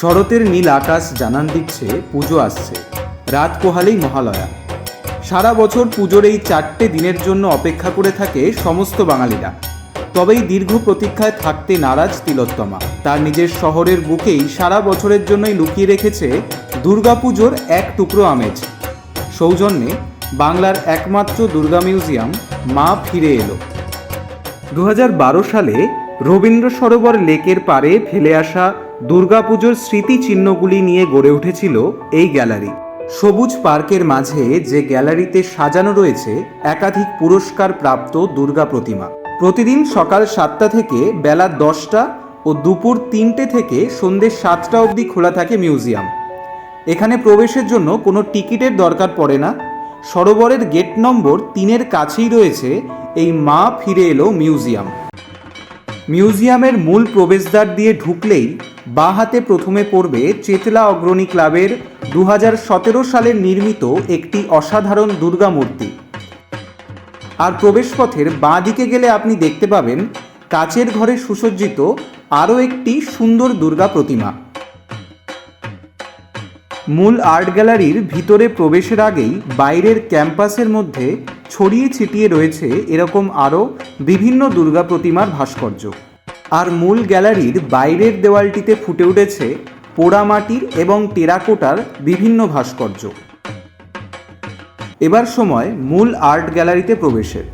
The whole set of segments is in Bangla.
শরতের নীল আকাশ জানান দিচ্ছে পুজো আসছে। রাত পোহালেই মহালয়া। সারা বছর পুজোর এই চারটে দিনের জন্য অপেক্ষা করে থাকে সমস্ত বাঙালিরা। তবেই দীর্ঘ প্রতীক্ষায় থাকতে নারাজ তিলোত্তমা। তার নিজের শহরের বুকেই সারা বছরের জন্যই লুকিয়ে রেখেছে দুর্গাপুজোর এক টুকরো আমেজ। সৌজন্যে বাংলার একমাত্র দুর্গা মিউজিয়াম মা ফিরে এলো। দু হাজার বারো সালে রবীন্দ্র সরোবর লেকের পাড়ে ফেলে আসা দুর্গাপুজোর স্মৃতিচিহ্নগুলি নিয়ে গড়ে উঠেছিল এই গ্যালারি। সবুজ পার্কের মাঝে যে গ্যালারিতে সাজানো রয়েছে, একাধিক পুরস্কার প্রাপ্ত দুর্গা প্রতিমা। প্রতিদিন সকাল সাতটা থেকে বেলা দশটা ও দুপুর তিনটে থেকে সন্ধ্যে সাতটা অবধি খোলা থাকে মিউজিয়াম। এখানে প্রবেশের জন্য কোনো টিকিটের দরকার পড়ে না। সরোবরের গেট নম্বর তিনের কাছেই রয়েছে এই মা ফিরে এলো মিউজিয়াম। মিউজিয়ামের মূল প্রবেশদ্বার দিয়ে ঢুকলেই বাঁ হাতে প্রথমে পড়বে চেতলা অগ্রণী ক্লাবের দু সালের নির্মিত একটি অসাধারণ দুর্গা মূর্তি। আর প্রবেশপথের বাঁ দিকে গেলে আপনি দেখতে পাবেন কাচের ঘরে সুসজ্জিত আরও একটি সুন্দর দুর্গা প্রতিমা। মূল আর্ট গ্যালারির ভিতরে প্রবেশের আগেই বাইরের ক্যাম্পাসের মধ্যে ছড়িয়ে ছিটিয়ে রয়েছে এরকম আরও বিভিন্ন দুর্গা প্রতিমার ভাস্কর্য। আর মূল গ্যালারির বাইরের দেওয়ালটিতে ফুটে উঠেছে পোড়ামাটির এবং টেরাকোটার বিভিন্ন ভাস্কর্য। এবার সময় মূল আর্ট গ্যালারিতে প্রবেশের।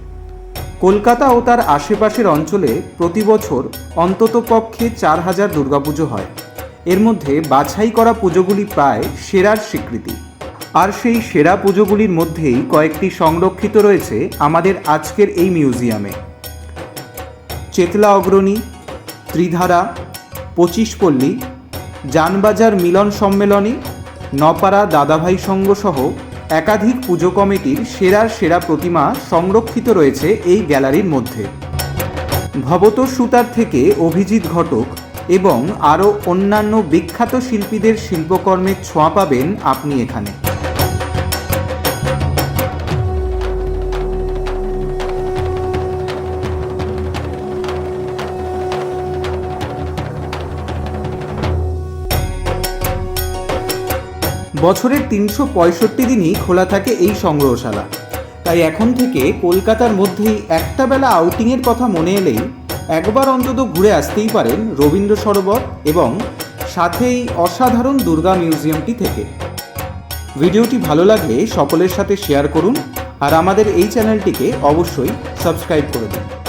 কলকাতা ও তার আশেপাশের অঞ্চলে প্রতি বছর অন্ততপক্ষে চার হাজার দুর্গাপুজো হয়। এর মধ্যে বাছাই করা পুজোগুলি পায় সেরার স্বীকৃতি। আর সেই সেরা পুজোগুলির মধ্যেই কয়েকটি সংরক্ষিত রয়েছে আমাদের আজকের এই মিউজিয়ামে। চেতলা অগ্রণী, ত্রিধারা পঁচিশপল্লী যানবাজার মিলন সম্মেলনী, নপাড়া দাদাভাই সংঘ সহ একাধিক পুজো কমিটির সেরার সেরা প্রতিমা সংরক্ষিত রয়েছে এই গ্যালারির মধ্যে। ভবতোষ সুতার থেকে অভিজিৎ ঘটক এবং আরও অন্যান্য বিখ্যাত শিল্পীদের শিল্পকর্মের ছোঁয়া পাবেন আপনি এখানে। বছরের তিনশো পঁয়ষট্টি দিনই খোলা থাকে এই সংগ্রহশালা। তাই এখন থেকে কলকাতার মধ্যেই একটা বেলা আউটিংয়ের কথা মনে এলেই একবার অন্তত ঘুরে আসতেই পারেন রবীন্দ্র সরোবর এবং সাথেই অসাধারণ দুর্গা মিউজিয়ামটি থেকে। ভিডিওটি ভালো লাগলে সকলের সাথে শেয়ার করুন আর আমাদের এই চ্যানেলটিকে অবশ্যই সাবস্ক্রাইব করে দিন।